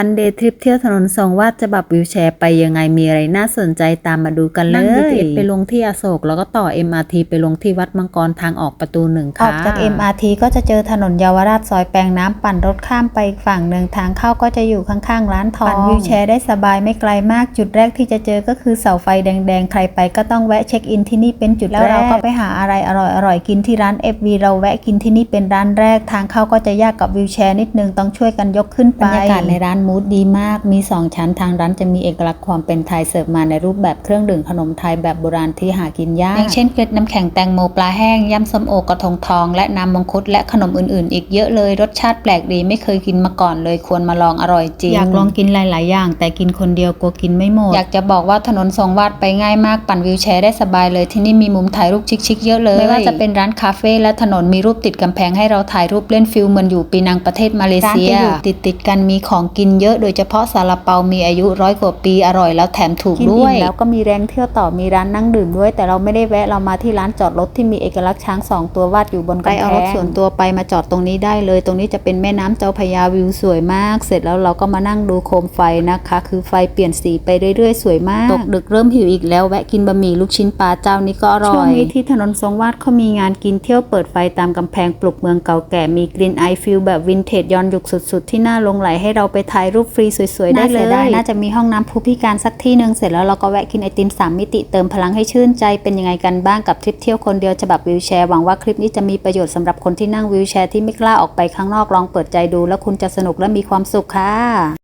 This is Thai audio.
วันเดย์ทริปเที่ยวถนนสองวาดจะบับวิวแชร์ไปยังไงมีอะไรน่าสนใจตามมาดูกันเลยนั่ง BTS ไปลงที่อโศกแล้วก็ต่อ MRT ไปลงที่วัดมังกรทางออกประตูหนึ่งอค่ะ อกจาก MRT ก็จะเจอถนนเยาวราชซอยแปลงน้ำปั่นรถข้ามไปอีกฝั่งหนึ่งทางเข้าก็จะอยู่ข้างๆ ร้านทองปั่นวิวแชร์ได้สบายไม่ไกลมากจุดแรกที่จะเจอก็คือเสาไฟแดงๆ ใครไปก็ต้องแวะเช็คอินที่นี่เป็นจุดแรกแล้วเราก็ไปหาอะไรอร่อยๆ กินที่ร้าน FV เราแวะกินที่นี่เป็นร้านแรก ทางเข้าก็จะยากกับวิวแชร์นิดนึงต้องช่วยกันยกขึ้นไปบรรยากาศในร้านมูดดีมาก มี 2 ชั้นทางร้านจะมีเอกลักษณ์ความเป็นไทยเสิร์ฟมาในรูปแบบเครื่องดื่มขนมไทยแบบโบราณที่หากินยากอย่างเช่นเกล็ดน้ำแข็งแตงโมปลาแห้งยำส้มโอกระทงทอง และน้ำมังคุดและขนมอื่นๆ อีกเยอะเลยรสชาติแปลกดีไม่เคยกินมาก่อนเลยควรมาลองอร่อยจริงอยากลองกินหลาย ๆ อย่าง แต่กินคนเดียวกลัวกินไม่หมดอยากจะบอกว่าถนนทรงวาดไปง่ายมากปั่นวิวแชร์ได้สบายเลยที่นี่มีมุมถ่ายรูปชิคๆเยอะเลยไม่ว่าจะเป็นร้านคาเฟ่และถนนมีรูปติดกำแพงให้เราถ่ายรูปเล่นฟิลเหมือนอยู่ปีนังประเทศมาเลเซียร้านจะอยู่ติดติดๆกันมีของกินเยอะโดยเฉพาะซาลาเปามีอายุร้อยกว่าปีอร่อยแล้วแถมถูกด้วยแล้วก็มีแรงเที่ยวต่อมีร้านนั่งดื่มด้วย แต่เราไม่ได้แวะเรามาที่ร้านจอดรถที่มีเอกลักษณ์ช้างสองตัววาดอยู่บนกำแพงเอารถส่วนตัวไปมาจอดตรงนี้ได้เลย ตรงนี้จะเป็นแม่น้ำเจ้าพระยาวิวสวยมาก เสร็จแล้วเราก็มานั่งดูโคมไฟนะคะ คือไฟเปลี่ยนสีไปเรื่อยๆ สวยมากตกดึกเริ่มหิวอีกแล้วแวะกินบะหมี่ลูกชิ้นปลาเจ้านี้ก็อร่อยช่วงนี้ที่ถนนทรงวาดเขามีงานกินเที่ยวเปิดไฟตามกำแพงปลุกเมืองเก่าแก่มีกรีนไอฟิลแบบวินเทจย้อนยุคสุด ๆ ที่น่าหลงไหลให้เราไปถ่ายายรูปฟรีสวยๆ ได้เลย น่าจะมีห้องน้ำผู้พิการสักที่หนึ่งเสร็จแล้วเราก็แวะกินไอติมสามมิติเติมพลังให้ชื่นใจเป็นยังไงกันบ้างกับทริปเที่ยวคนเดียวฉบับวิวแชร์หวังว่าคลิปนี้จะมีประโยชน์สำหรับคนที่นั่งวิวแชร์ที่ไม่กล้าออกไปข้างนอกลองเปิดใจดู แล้วคุณจะสนุกและมีความสุขค่ะ